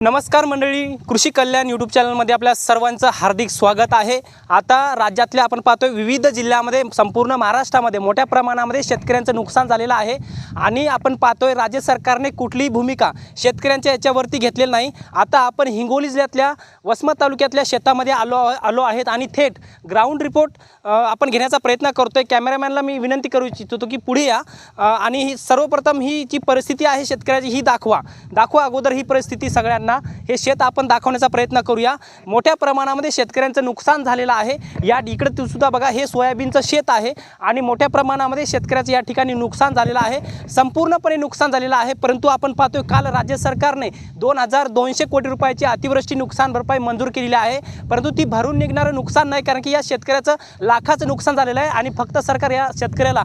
नमस्कार मंडळी कृषी कल्याण यूट्यूब चॅनलमध्ये आपल्या सर्वांचं हार्दिक स्वागत आहे. आता राज्यातल्या आपण पाहतोय विविध जिल्ह्यामध्ये संपूर्ण महाराष्ट्रामध्ये मोठ्या प्रमाणामध्ये शेतकऱ्यांचं नुकसान झालेलं आहे. आणि आपण पाहतोय राज्य सरकारने कुठलीही भूमिका शेतकऱ्यांच्या याच्यावरती घेतलेली नाही. आता आपण हिंगोली जिल्ह्यातल्या वसमत तालुक्यातल्या शेतामध्ये आलो आलो आहेत. आणि थेट ग्राउंड रिपोर्ट आपण घेण्याचा प्रयत्न करतोय. कॅमेरामॅनला मी विनंती करू इच्छितो की पुढे या. आणि ही सर्वप्रथम ही जी परिस्थिती आहे शेतकऱ्याची ही दाखवा. दाखवा अगोदर ही परिस्थिती सगळ्यांना. हे शेत आपण दाखवण्याचा प्रयत्न करूया. मोठ्या प्रमाणामध्ये शेतकऱ्यांचं नुकसान झालेलं आहे. या इकडे तू सुद्धा बघा हे सोयाबीनचं शेत आहे आणि मोठ्या प्रमाणामध्ये शेतकऱ्याचं या ठिकाणी नुकसान झालेलं आहे. संपूर्णपणे नुकसान झालेलं आहे परंतु आपण पाहतोय काल राज्य सरकारने दोन हजार दोनशे कोटी रुपयाची अतिवृष्टी नुकसान भरपाई मंजूर केलेली आहे. परंतु ती भरून निघणारं नुकसान नाही कारण की या शेतकऱ्याचं लाखाचं नुकसान झालेलं आहे आणि फक्त सरकार या शेतकऱ्याला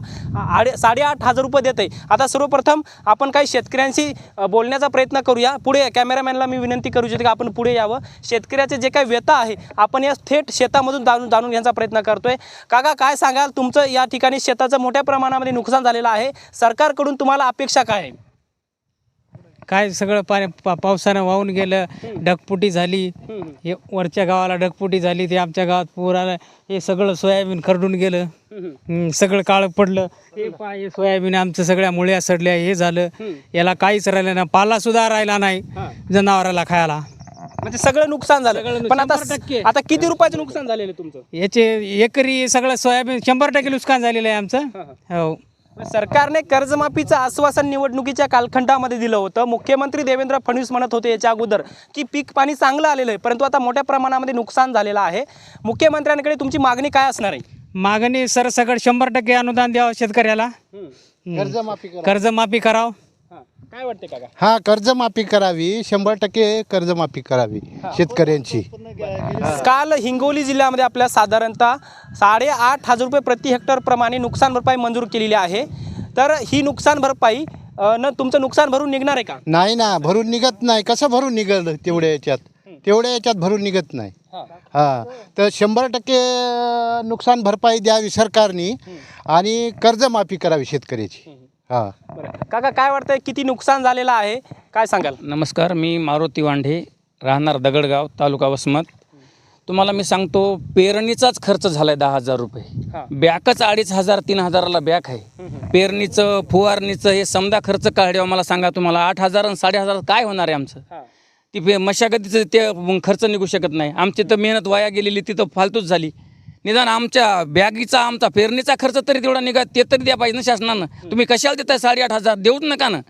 आडे साडेआठ हजार रुपये देते आता सर्वप्रथम आपण काही शेतकऱ्यांशी बोलण्याचा प्रयत्न करूया. पुढे कॅमेरामॅनला मी विनंती करू इच्छितो की आपण पुढे यावं. शेतकऱ्याचे जे काही व्यथा आहे आपण या थेट शेतामधून जाणून जाणून घेण्याचा प्रयत्न करतोय. काका काय सांगाल? तुमचं या ठिकाणी शेताचं मोठ्या प्रमाणामध्ये नुकसान झालेलं आहे. सरकारकडून तुम्हाला अपेक्षा काय आहे? काय सगळं पाण्या पा पावसानं वाहून गेलं ढगपुटी झाली. हे वरच्या गावाला ढगपुटी झाली ते आमच्या गावात पूर आलं. हे सगळं सोयाबीन खरडून गेलं. हम्म, सगळं काळं पडलं. हे पा हे सोयाबीन आमचं सगळ्या मुळ्या सडल्या हे झालं. याला काहीच राहिलं नाही. पाला सुद्धा राहिला नाही जनावराला खायला. म्हणजे सगळं नुकसान झालं. पण आता. आता किती रुपयाचं नुकसान झालेलं आहे तुमचं? याचे एकरी सगळं सोयाबीन शंभर टक्के नुकसान झालेलं आहे आमचं. हो. सरकारने कर्जमाफीचं आश्वासन निवडणुकीच्या कालखंडामध्ये दिलं होतं. मुख्यमंत्री देवेंद्र फडणवीस म्हणत होते याच्या अगोदर की पीक पाणी चांगलं आलेलं आहे परंतु आता मोठ्या प्रमाणामध्ये नुकसान झालेलं आहे. मुख्यमंत्र्यांकडे तुमची मागणी काय असणार आहे? मागणी सरसकट शंभर टक्के अनुदान द्यावं शेतकऱ्याला. कर्जमाफी करा कर्जमाफी करावं. काय वाटते काका? हा कर्जमाफी करावी. शंभर टक्के कर्जमाफी करावी शेतकऱ्यांची. काल हिंगोली जिल्ह्यामध्ये आपल्या साधारणतः साडेआठ हजार रुपये प्रति हेक्टर प्रमाणे नुकसान भरपाई मंजूर केलेली आहे. तर ही नुकसान भरपाई अ, न तुमचं नुकसान भरून निघणार आहे का? नाही ना भरून निघत नाही. कसं भरून निघल तेवढ्या याच्यात? तेवढ्या याच्यात भरून निघत नाही. हा. तर शंभर टक्के नुकसान भरपाई द्यावी सरकारने आणि कर्जमाफी करावी शेतकऱ्याची. हा. बरं. काका काय वाटतंय? किती नुकसान झालेलं आहे? काय सांगाल? नमस्कार मी मारुती वांढे. राहणार दगडगाव तालुका वसमत. तुम्हाला मी सांगतो पेरणीचाच खर्च झाला आहे दहा हजार रुपये. बॅकच अडीच हजार तीन हजाराला बॅक आहे. पेरणीचं फुवारणीचं हे समजा खर्च काढ्यावर मला सांगा तुम्हाला आठ हजार आणि साडे हजार काय होणार आहे आमचं? ती पे मशागतीचं ते खर्च निघू शकत नाही. आमची तर मेहनत वाया गेलेली तिथं फालतूच झाली. निदान आमच्या बॅगीचा आमचा पेरणीचा खर्च तरी तेवढा निघा ते तरी द्या पाहिजे ना शासनानं. तुम्ही कशाला देताय साडेआठ हजार? देऊच नका ना.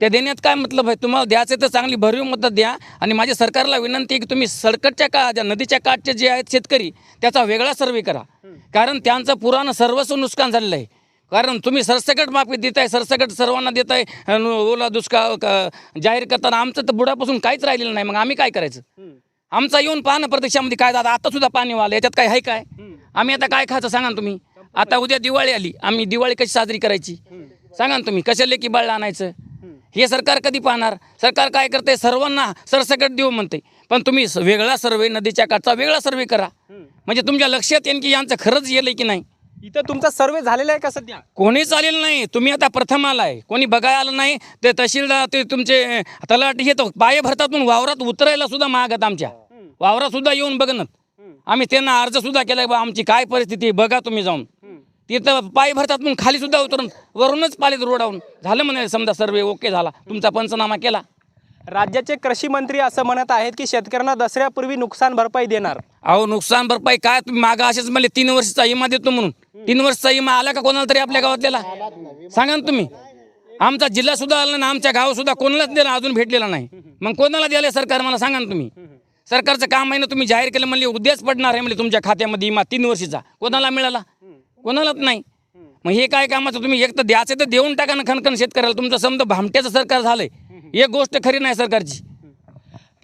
त्या देण्यात काय मतलब आहे? तुम्हाला द्यायचं तर चांगली भरीव मदत द्या. आणि माझ्या सरकारला विनंती आहे की तुम्ही सडकटच्या का ज्या नदीच्या काठचे जे आहेत शेतकरी त्याचा वेगळा सर्वे करा. कारण त्यांचं पुराणं सर्वस्व नुकसान झालेलं आहे. कारण तुम्ही सरसकट माफी देताय सरसकट सर्वांना देताय आहे ओला दुष्काळ जाहीर करताना आमचं तर बुडापासून काहीच राहिलेलं नाही. मग आम्ही काय करायचं? आमचा येऊन पाहणं प्रत्यक्षामध्ये काय दादा आता सुद्धा पाणी वालं याच्यात काय आहे काय? आम्ही आता काय खायचं सांगा तुम्ही? आता उद्या दिवाळी आली आम्ही दिवाळी कशी साजरी करायची? सांगा ना तुम्ही कशा लेकी बाळला आणायचं? हे सरकार कधी पाहणार? सरकार काय करते सर्वांना सरसकट देऊ म्हणते पण तुम्ही वेगळा सर्वे नदीच्या काठचा वेगळा सर्वे करा. म्हणजे तुमच्या लक्षात येईल की यांचं खरंच येलं की नाही? इथं तुमचा सर्वे झालेला आहे का सध्या? कोणीच आलेलं नाही. तुम्ही आता प्रथम आलाय. कोणी बघायला आलं नाही. ते तहसीलदार ते तुमचे तलाठी हे पाय भरतात वावरात उतरायला सुद्धा मागत आमच्या. वावरात सुद्धा येऊन बघणत आम्ही त्यांना अर्ज सुद्धा केलाय बा आमची काय परिस्थिती बघा तुम्ही जाऊन. तिथं पाय भरतात म्हणून खाली सुद्धा उतरून वरूनच पालीत रोडावून. झालं म्हणे समजा सर्वे ओके झाला. तुमचा पंचनामा केला. राज्याचे कृषी मंत्री असं म्हणत आहेत की शेतकऱ्यांना दसऱ्यापूर्वी नुकसान भरपाई देणार. अहो नुकसान भरपाई काय? तुम्ही मागं असेच म्हणले तीन वर्षाचा इमा देतो म्हणून. तीन वर्षाचा इमा आला का कोणाला तरी आपल्या गावातल्याला? सांगा ना तुम्ही. आमचा जिल्हा सुद्धा आला ना आमच्या गाव सुद्धा कोणालाच दिला अजून भेटलेला नाही. मग कोणाला द्याले सरकार? मला सांगा ना तुम्ही. सरकारचं काम आहे ना तुम्ही जाहीर केलं म्हणले उद्याच पडणार आहे म्हणजे तुमच्या खात्यामध्ये इमा तीन वर्षीचा. कोणाला मिळाला? कोणालाच नाही. मग हे काय कामाचं? तुम्ही एक तर द्यायचं तर देऊन टाका ना खणखण शेतकऱ्याला. तुमचं समजा भामट्याचं सरकार झालंय. एक गोष्ट खरी नाही सरकारची.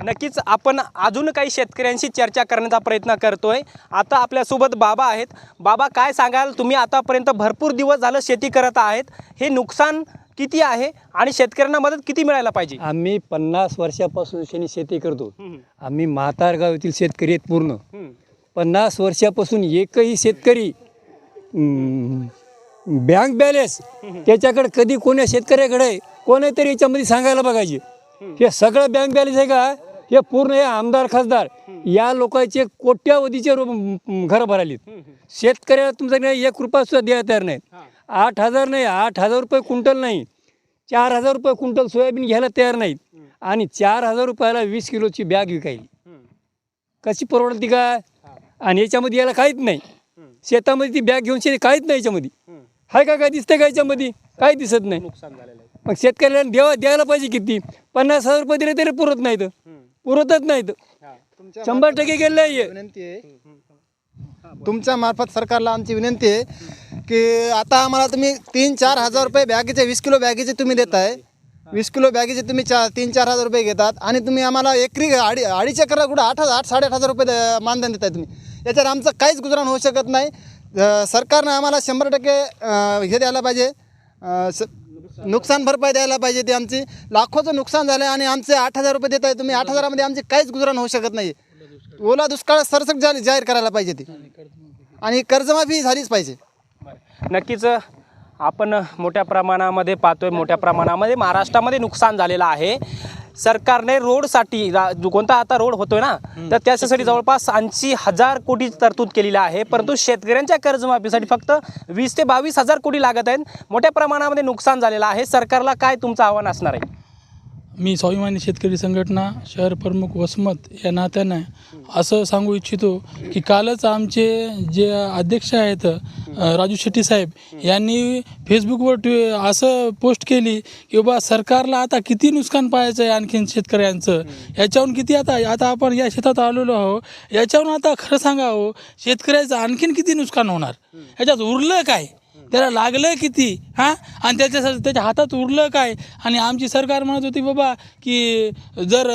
नक्कीच आपण अजून काही शेतकऱ्यांशी चर्चा करण्याचा प्रयत्न करतोय. आता आपल्यासोबत बाबा आहेत. बाबा काय सांगाल? तुम्ही आतापर्यंत भरपूर दिवस झालं शेती करत आहेत. हे नुकसान किती आहे आणि शेतकऱ्यांना मदत किती मिळायला पाहिजे? आम्ही पन्नास वर्षापासून शेणी शेती करतो. आम्ही म्हातारगाव येथील शेतकरी आहेत पूर्ण. पन्नास वर्षापासून एकही शेतकरी बँक बॅलेन्स. त्याच्याकडे कधी कोण्या शेतकऱ्याकडे कोणीतरी याच्यामध्ये सांगायला बघायचे. हे सगळं बँक बॅलन्स आहे का? हे पूर्ण हे आमदार खासदार या लोकांचे कोट्यावधीचे रो- घरं भरालीत. शेतकऱ्याला तुमच्याकडे एक रुपया सुद्धा द्यायला तयार नाहीत. आठ हजार नाही आठ हजार रुपये क्विंटल नाही. चार हजार रुपये क्विंटल सोयाबीन घ्यायला तयार नाहीत. आणि चार हजार रुपयाला वीस किलोची बॅग विकायली. कशी परवडती का? आणि याच्यामध्ये याला काहीच नाही. शेतामध्ये ती बॅग घेऊन शेती काहीच नाही याच्यामध्ये. हाय का काय दिसतंय का याच्यामध्ये? काही दिसत नाही. मग शेतकऱ्याला द्यावा द्यायला पाहिजे किती? पन्नास हजार रुपये दिले तरी पुरत नाहीत. पुरतच नाहीत. शंभर टक्के गेलं आहे विनंती आहे. तुमच्या मार्फत सरकारला आमची विनंती आहे की आता आम्हाला तुम्ही तीन चार हजार रुपये बॅगेचे वीस किलो बॅगेचे तुम्ही देताय. वीस किलो बॅगेचे तुम्ही चार तीन चार हजार रुपये घेतात आणि तुम्ही आम्हाला एकरी अडी अडीच एकरा कुठं आठ हजार आठ साडेआठ हजार रुपये मानधन देताय तुम्ही. याच्यावर आमचं काहीच गुजराण होऊ शकत नाही. सरकारनं आम्हाला शंभर टक्के हे द्यायला पाहिजे. स- नुकसान भरपाई द्यायला पाहिजे ती आमची. लाखोचं नुकसान झालं आणि आमचे आठ हजार रुपये देत आहे तुम्ही. आठ हजारामध्ये आमचे काहीच गुजराण होऊ शकत नाही. ओला दुष्काळ सरसक जा जाहीर करायला पाहिजे ती. आणि कर्जमाफी झालीच पाहिजे. नक्कीच आपण मोठ्या प्रमाणामध्ये पाहतोय. मोठ्या प्रमाणामध्ये महाराष्ट्रामध्ये नुकसान झालेलं आहे. सरकारने रोडसाठी जो कोणता आता रोड होतोय ना तर त्याच्यासाठी जवळपास ऐंशी हजार कोटी तरतूद केलेली आहे. परंतु शेतकऱ्यांच्या कर्जमाफीसाठी फक्त वीस ते बावीस हजार कोटी लागत आहेत. मोठ्या प्रमाणामध्ये नुकसान झालेलं आहे. सरकारला काय तुमचं आव्हान असणार आहे? मी स्वाभिमानी शेतकरी संघटना शहर प्रमुख वसमत या नात्यानं असं सांगू इच्छितो की कालच आमचे जे अध्यक्ष आहेत राजू शेट्टी साहेब यांनी फेसबुकवर ट्वि असं पोस्ट केली की बाबा सरकारला आता किती नुकसान पाहायचं आहे आणखीन शेतकऱ्यांचं? याच्याहून किती आता आता आपण या शेतात आलेलो आहो याच्याहून आता खरं सांगावं शेतकऱ्याचं आणखीन किती नुकसान होणार? याच्यात उरलं काय? त्याला लागलं किती? हां? आणि त्याच्या त्याच्या हातात उरलं काय? आणि आमची सरकार म्हणत होती बाबा की जर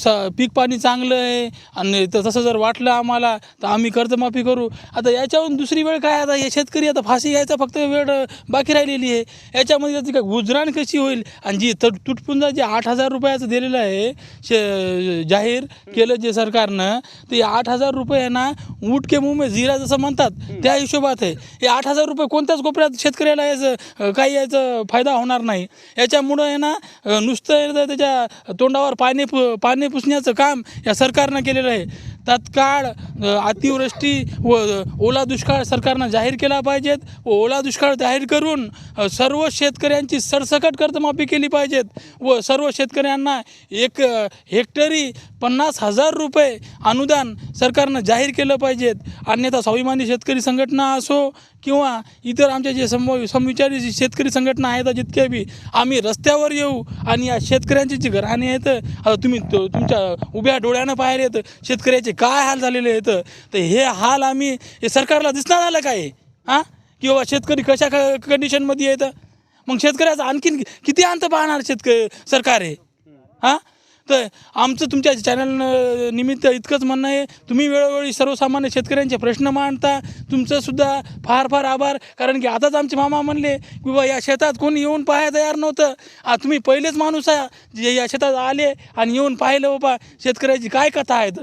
स पीक पाणी चांगलं आहे आणि तसं जर वाटलं आम्हाला तर आम्ही कर्जमाफी करू. आता याच्याहून दुसरी वेळ काय? आता हे शेतकरी आता फाशी घ्यायचा फक्त वेळ बाकी राहिलेली आहे. याच्यामध्ये त्याची काय गुजराण कशी होईल? आणि जी तट तुटपुंजा जे आठ हजार रुपयाचं दिलेलं आहे शे जाहीर केलं जे सरकारनं ते आठ हजार रुपये ना ऊट के मुंह में जिरा जसं म्हणतात त्या हिशोबात आहे. हे आठ हजार रुपये कोणत्याच कोपऱ्यात शेतकऱ्याला याचं काही याचं फायदा होणार नाही. याच्यामुळं आहे ना नुसतं त्याच्या तोंडावर पाणी पु पाणी पुसण्याचं काम या सरकारनं केलेलं आहे. तत्काळ अतिवृष्टी व ओला दुष्काळ सरकारनं जाहीर केला पाहिजेत व ओला दुष्काळ जाहीर करून सर्व शेतकऱ्यांची सरसकट कर्जमाफी केली पाहिजेत व सर्व शेतकऱ्यांना एक हेक्टरी पन्नास हजार रुपये अनुदान सरकारनं जाहीर केलं पाहिजेत. अन्यथा स्वाभिमानी शेतकरी संघटना असो किंवा इतर आमच्या जे सम समविचारी जी शेतकरी संघटना आहेत जितक्या बी आम्ही रस्त्यावर येऊ आणि या शेतकऱ्यांची जी घराणी आहेत आता तुम्ही तो- तुमच्या उभ्या डोळ्यानं पाहिलेत शेतकऱ्याचे काय हाल झालेले आहेत? तर हे हाल आम्ही हे सरकारला दिसणार आलं काय? हां? की बाबा शेतकरी कशा क कंडिशनमध्ये येतं मग शेतकऱ्याचं आणखीन किती अंत पाहणार शेतकरी सरकार आहे हां? तर आमचं तुमच्या चॅनल निमित्त इतकंच म्हणणं आहे तुम्ही वेळोवेळी सर्वसामान्य शेतकऱ्यांचे प्रश्न मांडता तुमचंसुद्धा फार फार आभार कारण की आताच आमचे मामा म्हणले की बा या शेतात कोणी येऊन पाहायला तयार नव्हतं. आ तुम्ही पहिलेच माणूस आहे जे या शेतात आले आणि येऊन पाहिलं बाबा शेतकऱ्याची काय कथा आहेत?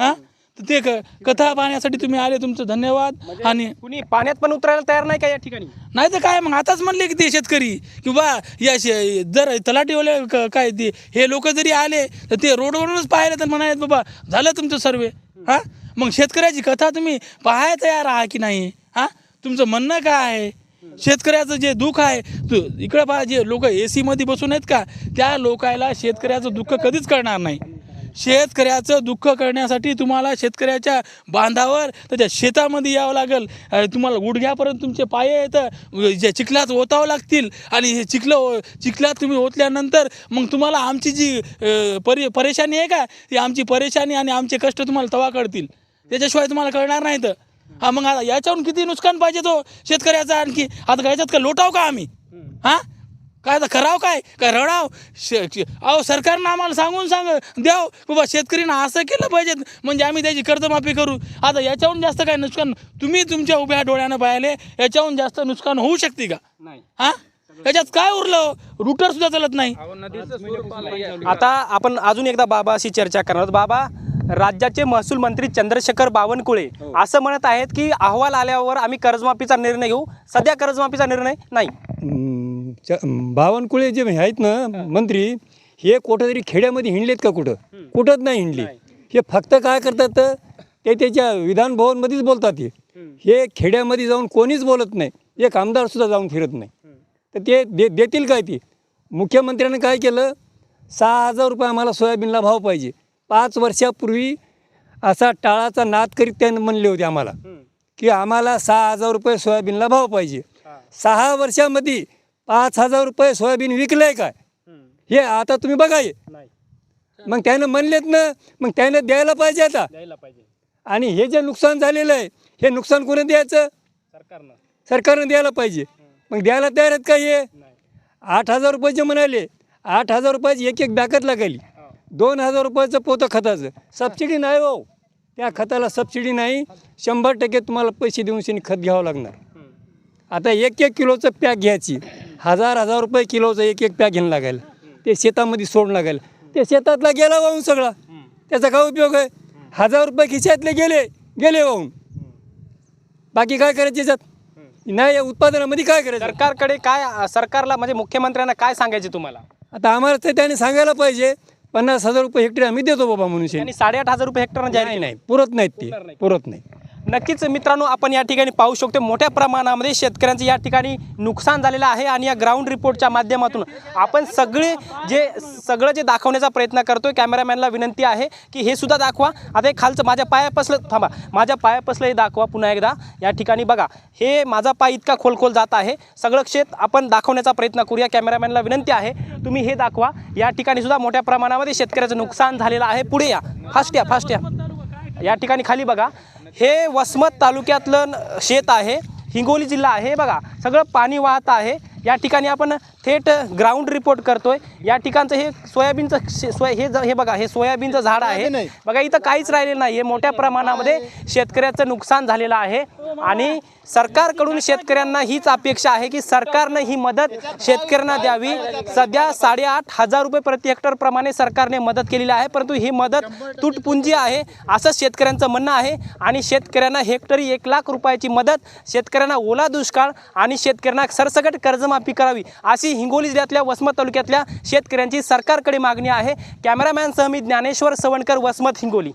हां? तर ते क कथा पाहण्यासाठी तुम्ही आले तुमचं धन्यवाद. आणि कुणी पाण्यात पण उतरायला तयार नाही का या ठिकाणी? नाही तर काय मग? आताच म्हणले की ते शेतकरी की बा या शे जर तलाठीवाले क- काय ते हे लोक जरी आले तर ते रोडवरूनच पाहिले तर म्हणाले बाबा झालं तुमचं सर्वे. हां? मग शेतकऱ्याची कथा तुम्ही पाहाय तयार आहात की नाही? हां? तुमचं म्हणणं काय आहे? शेतकऱ्याचं जे दुःख आहे तू इकडं पहा जे लोक ए सीमध्ये बसून आहेत का त्या लोकायला शेतकऱ्याचं दुःख कधीच कळणार नाही. शेतकऱ्याचं दुःख करण्यासाठी तुम्हाला शेतकऱ्याच्या बांधावर त्याच्या शेतामध्ये यावं लागेल. तुम्हाला गुडघ्यापर्यंत तुमचे पाय येतं जे चिखलात ओतावं लागतील आणि हे चिखलं चिखलात तुम्ही ओतल्यानंतर मग तुम्हाला आमची जी अ, परे परेशानी आहे का? ती आमची परेशानी आणि आमचे कष्ट तुम्हाला तवा कळतील. त्याच्याशिवाय तुम्हाला कळणार नाही तर हा मग आता याच्याहून किती नुकसान पाहिजे तो शेतकऱ्याचा आणखी? आता काय याच्यात का लोटाव का आम्ही? हां? काय आता कराव काय? काय रडाव? श- श- अहो सरकारनं आम्हाला सांगून सांग द्याव. बाबा शेतकरीनं असं केलं पाहिजे म्हणजे आम्ही त्याची कर्जमाफी करू. आता याच्याहून जास्त काय नुकसान तुम्ही तुमच्या उभ्या डोळ्यानं पाहिले याच्याहून जास्त नुकसान होऊ शकते का? हां? याच्यात काय उरलं? रुटर सुद्धा चालत नाही. आता आपण अजून एकदा बाबाशी चर्चा करणार आहोत. बाबा राज्याचे महसूल मंत्री चंद्रशेखर बावनकुळे असं म्हणत आहेत की अहवाल आल्यावर आम्ही कर्जमाफीचा निर्णय घेऊ. सध्या कर्जमाफीचा निर्णय नाही. च- बावनकुळे जे आहेत ना मंत्री हे कुठंतरी खेड्यामध्ये हिंडलेत का कुठं? कुठंच नाही हिंडले. हे फक्त काय करतात तर ते त्याच्या विधान भवनमध्येच बोलतात हे. हे खेड्यामध्ये जाऊन कोणीच बोलत नाही. एक आमदारसुद्धा जाऊन फिरत नाही. तर ते दे देतील काय ते? मुख्यमंत्र्यानं काय केलं? सहा हजार रुपये आम्हाला सोयाबीनला भाव पाहिजे. पाच वर्षापूर्वी असा टाळाचा नाद करीत त्यानं म्हणले होते आम्हाला. की आम्हाला सहा हजार रुपये सोयाबीनला भाव पाहिजे. सहा वर्षामध्ये पाच हजार रुपये सोयाबीन विकलं आहे काय हे आता तुम्ही बघा हे. मग त्यानं म्हणलेत ना मग त्यानं द्यायला पाहिजे आता. आणि हे जे नुकसान झालेलं आहे हे नुकसान कोणी द्यायचं? सरकारनं. द्यायला पाहिजे. मग द्यायला तयार आहेत का हे? आठ हजार रुपयाचे म्हणाले आठ हजार रुपयाची एक एक बॅकच लागली दोन हजार रुपयाचं पोतं खताचं. सबसिडी नाही हो. त्या खताला सबसिडी नाही. शंभर टक्के तुम्हाला पैसे देऊन शेणी खत घ्यावं लागणार. आता एक एक किलोचं पॅक घ्यायची. हजार हजार रुपये किलोचं एक एक पॅक घ्यायला लागायला. ते शेतामध्ये सोडून लागायला. ते शेतातला गेला वाहून सगळा. त्याचा काय उपयोग आहे? हजार रुपये खिशातले गेले गेले वाहून. बाकी काय करायचं याच्यात? नाही या उत्पादनामध्ये काय करायचं? सरकारकडे काय सरकारला म्हणजे मुख्यमंत्र्यांना काय सांगायचे तुम्हाला? आता आम्हाला तर त्याने सांगायला पाहिजे पन्नास हजार रुपये हेक्टर आम्ही देतो बाबा म्हणून. त्यांनी साडेआठ हजार रुपये हेक्टर जाहीर. नाही पुरत नाहीत ते पुरत नाही नक्कीच मित्रांनो आपण या ठिकाणी पाहू शकतो मोठ्या प्रमाणामध्ये शेतकऱ्यांचं या ठिकाणी नुकसान झालेलं आहे आणि या ग्राउंड रिपोर्टच्या माध्यमातून आपण सगळे जे सगळं जे दाखवण्याचा प्रयत्न करतो कॅमेरामॅनला विनंती आहे की हे सुद्धा दाखवा. आता हे खालचं माझ्या पायापासलं थांबा माझ्या पायापासलं हे दाखवा पुन्हा एकदा. या ठिकाणी बघा हे माझा पाय इतका खोलखोल जात आहे. सगळं क्षेत्र आपण दाखवण्याचा प्रयत्न करूया कॅमेरामॅनला विनंती आहे. तुम्ही हे दाखवा. या ठिकाणी सुद्धा मोठ्या प्रमाणामध्ये शेतकऱ्याचं नुकसान झालेलं आहे. पुढे या. फास्ट या फास्ट या. या ठिकाणी खाली बघा. हे वसमत तालुक्यातलं शेत आहे. हिंगोली जिल्हा आहे बघा. सगळं पाणी वाहत आहे. या ठिकाणी आपण थेट ग्राउंड रिपोर्ट करतोय. या ठिकाणचं हे सोयाबीनचं सोया हे हे बघा हे सोयाबीनचं झाड आहे. बघा इथं काहीच राहिलेलं नाही हे मोठ्या प्रमाणामध्ये शेतकऱ्याचं नुकसान झालेलं आहे. आणि सरकारकडून शेतकऱ्यांना हीच अपेक्षा आहे की सरकारनं ही मदत शेतकऱ्यांना द्यावी. सध्या साडेआठ हजार रुपये प्रति हेक्टर प्रमाणे सरकारने मदत केलेली आहे. परंतु ही मदत तुटपुंजी आहे असं शेतकऱ्यांचं म्हणणं आहे. आणि शेतकऱ्यांना हेक्टरी एक लाख रुपयाची मदत शेतकऱ्यांना ओला दुष्काळ आणि शेतकऱ्यांना सरसकट कर्जमाफी करावी. अशी हिंगोली जिल्ह्यातल्या वसमत तालुक्यातल्या शेतकऱ्यांची सरकारकडे मागणी आहे. कॅमेरामॅनसह मी ज्ञानेश्वर सवणकर वसमत हिंगोली.